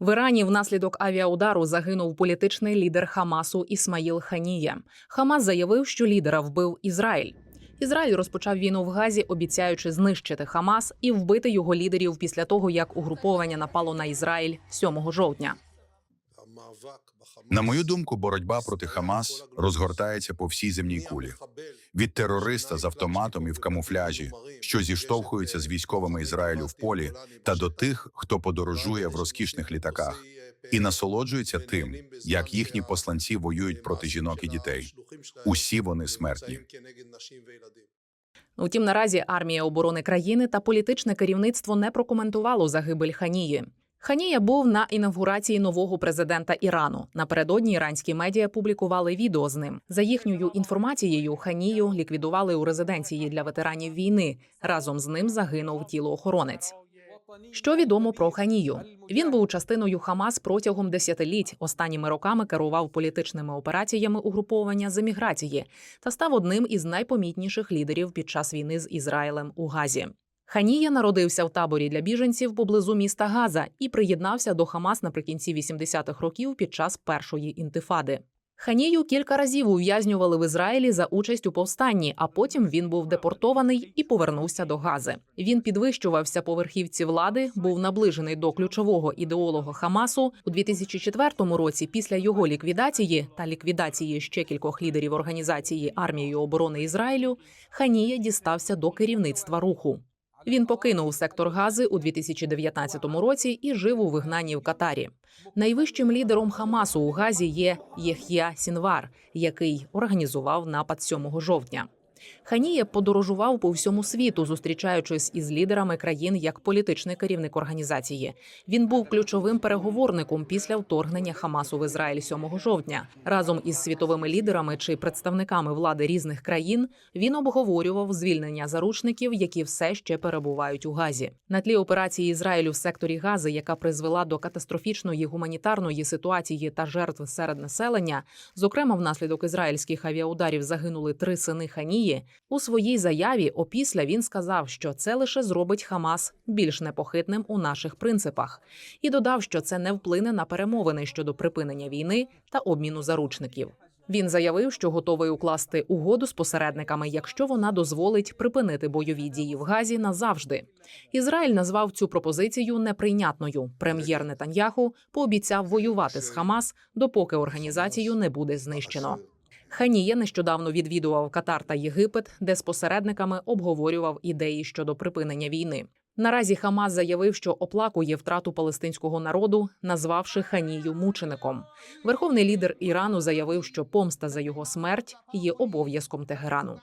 В Ірані внаслідок авіаудару загинув політичний лідер Хамасу Ісмаїл Ханія. Хамас заявив, що лідера вбив Ізраїль. Ізраїль розпочав війну в Газі, обіцяючи знищити Хамас і вбити його лідерів після того, як угруповання напало на Ізраїль 7 жовтня. На мою думку, боротьба проти Хамас розгортається по всій земній кулі. Від терориста з автоматом і в камуфляжі, що зіштовхується з військовими Ізраїлю в полі, та до тих, хто подорожує в розкішних літаках і насолоджується тим, як їхні посланці воюють проти жінок і дітей. Усі вони смертні. Утім, наразі армія оборони країни та політичне керівництво не прокоментувало загибель Ханії. Ханія був на інавгурації нового президента Ірану. Напередодні іранські медіа публікували відео з ним. За їхньою інформацією, Ханію ліквідували у резиденції для ветеранів війни. Разом з ним загинув тілоохоронець. Що відомо про Ханію? Він був частиною Хамас протягом десятиліть. Останніми роками керував політичними операціями угруповання з еміграції та став одним із найпомітніших лідерів під час війни з Ізраїлем у Газі. Ханія народився в таборі для біженців поблизу міста Газа і приєднався до Хамас наприкінці 80-х років під час першої інтифади. Ханію кілька разів ув'язнювали в Ізраїлі за участь у повстанні, а потім він був депортований і повернувся до Гази. Він підвищувався по верхівці влади, був наближений до ключового ідеолога Хамасу у 2004 році. Після його ліквідації та ліквідації ще кількох лідерів організації армією оборони Ізраїлю. Ханія дістався до керівництва руху. Він покинув сектор Гази у 2019 році і жив у вигнанні в Катарі. Найвищим лідером Хамасу у Газі є Єх'я Сінвар, який організував напад 7 жовтня. Ханія подорожував по всьому світу, зустрічаючись із лідерами країн як політичний керівник організації. Він був ключовим переговорником після вторгнення Хамасу в Ізраїль 7 жовтня. Разом із світовими лідерами чи представниками влади різних країн він обговорював звільнення заручників, які все ще перебувають у Газі. На тлі операції Ізраїлю в секторі Гази, яка призвела до катастрофічної гуманітарної ситуації та жертв серед населення, зокрема внаслідок ізраїльських авіаударів загинули три сини Ханії. У своїй заяві опісля він сказав, що це лише зробить Хамас більш непохитним у наших принципах, і додав, що це не вплине на перемовини щодо припинення війни та обміну заручників. Він заявив, що готовий укласти угоду з посередниками, якщо вона дозволить припинити бойові дії в Газі назавжди. Ізраїль назвав цю пропозицію неприйнятною. Прем'єр Нетаньяху пообіцяв воювати з Хамас, допоки організацію не буде знищено. Ханія нещодавно відвідував Катар та Єгипет, де з посередниками обговорював ідеї щодо припинення війни. Наразі Хамас заявив, що оплакує втрату палестинського народу, назвавши Ханію мучеником. Верховний лідер Ірану заявив, що помста за його смерть є обов'язком Тегерану.